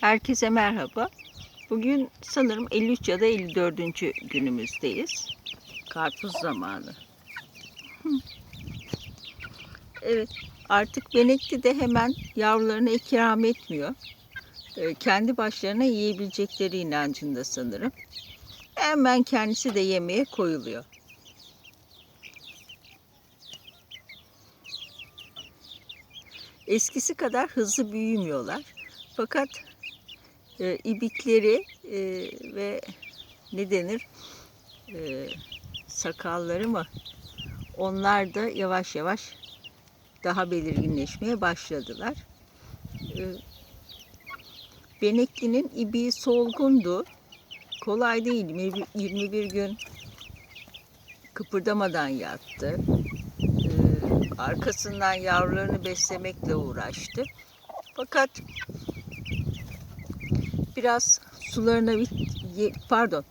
Herkese merhaba. Bugün sanırım 53 ya da 54. günümüzdeyiz. Karpuz zamanı. Evet, artık Benekli de hemen yavrularına ikram etmiyor. Ee, Kendi başlarına yiyebilecekleri inancında sanırım. Hemen kendisi de yemeğe koyuluyor. Eskisi kadar hızlı büyümüyorlar. Fakat e, ibikleri e, ve ne denir e, sakalları mı onlar da yavaş yavaş daha belirginleşmeye başladılar. E, Benekli'nin ibiği solgundu. Kolay değil. 21 gün kıpırdamadan yattı. E, arkasından yavrularını beslemekle uğraştı. Fakat biraz sularına pardon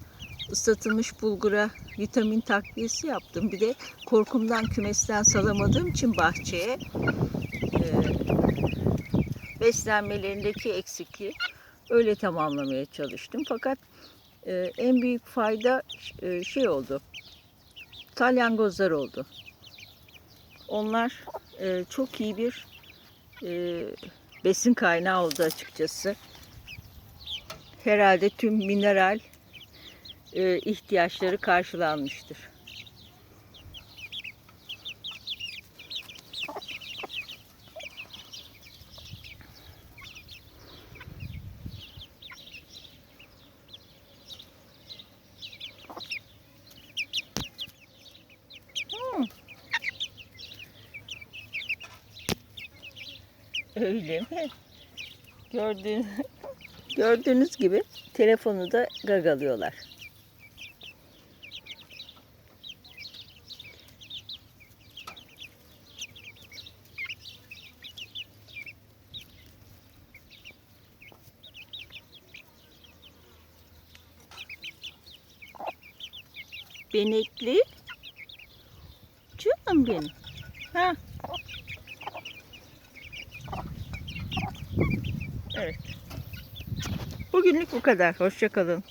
ıslatılmış bulgura vitamin takviyesi yaptım. Bir de korkumdan kümesten salamadığım için bahçeye e, beslenmelerindeki eksikliği öyle tamamlamaya çalıştım. Fakat e, en büyük fayda e, şey oldu. Talyangozlar oldu. Onlar e, çok iyi bir e, besin kaynağı oldu açıkçası herhalde tüm mineral e, ihtiyaçları karşılanmıştır. Hmm. Öyle mi? Gördüğün Gördüğünüz gibi telefonu da gagalıyorlar. Benekli. Canım benim. Ha. Evet. Bugünlük bu kadar. Hoşçakalın.